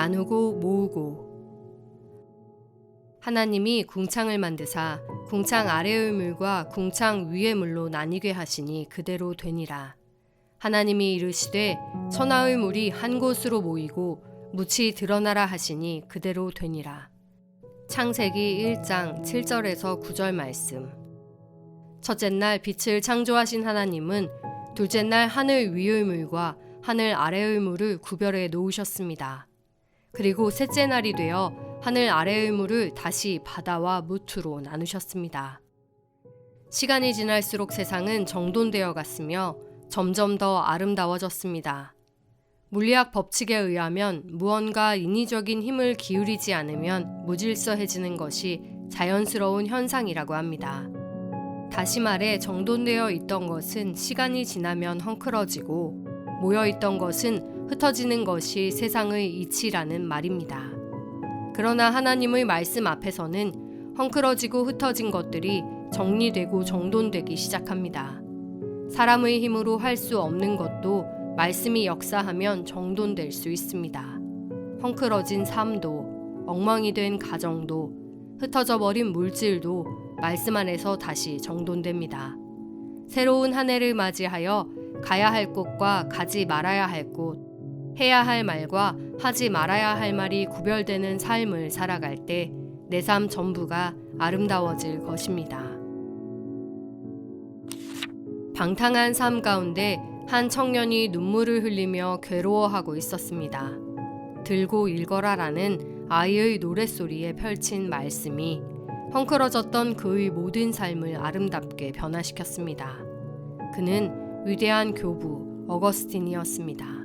나누고 모으고 하나님이 궁창을 만드사 궁창 아래의 물과 궁창 위의 물로 나뉘게 하시니 그대로 되니라. 하나님이 이르시되 천하의 물이 한 곳으로 모이고 묻이 드러나라 하시니 그대로 되니라. 창세기 1장 7절에서 9절 말씀. 첫째 날 빛을 창조하신 하나님은 둘째 날 하늘 위의 물과 하늘 아래의 물을 구별해 놓으셨습니다. 그리고 셋째 날이 되어 하늘 아래의 물을 다시 바다와 무트로 나누셨습니다. 시간이 지날수록 세상은 정돈되어 갔으며 점점 더 아름다워졌습니다. 물리학 법칙에 의하면 무언가 인위적인 힘을 기울이지 않으면 무질서해지는 것이 자연스러운 현상이라고 합니다. 다시 말해 정돈되어 있던 것은 시간이 지나면 헝클어지고 모여 있던 것은 흩어지는 것이 세상의 이치라는 말입니다. 그러나 하나님의 말씀 앞에서는 헝클어지고 흩어진 것들이 정리되고 정돈되기 시작합니다. 사람의 힘으로 할 수 없는 것도 말씀이 역사하면 정돈될 수 있습니다. 헝클어진 삶도, 엉망이 된 가정도, 흩어져 버린 물질도 말씀 안에서 다시 정돈됩니다. 새로운 한 해를 맞이하여 가야 할 곳과 가지 말아야 할 곳, 해야 할 말과 하지 말아야 할 말이 구별되는 삶을 살아갈 때 내 삶 전부가 아름다워질 것입니다. 방탕한 삶 가운데 한 청년이 눈물을 흘리며 괴로워하고 있었습니다. 들고 읽어라라는 아이의 노랫소리에 펼친 말씀이 헝클어졌던 그의 모든 삶을 아름답게 변화시켰습니다. 그는 위대한 교부 어거스틴이었습니다.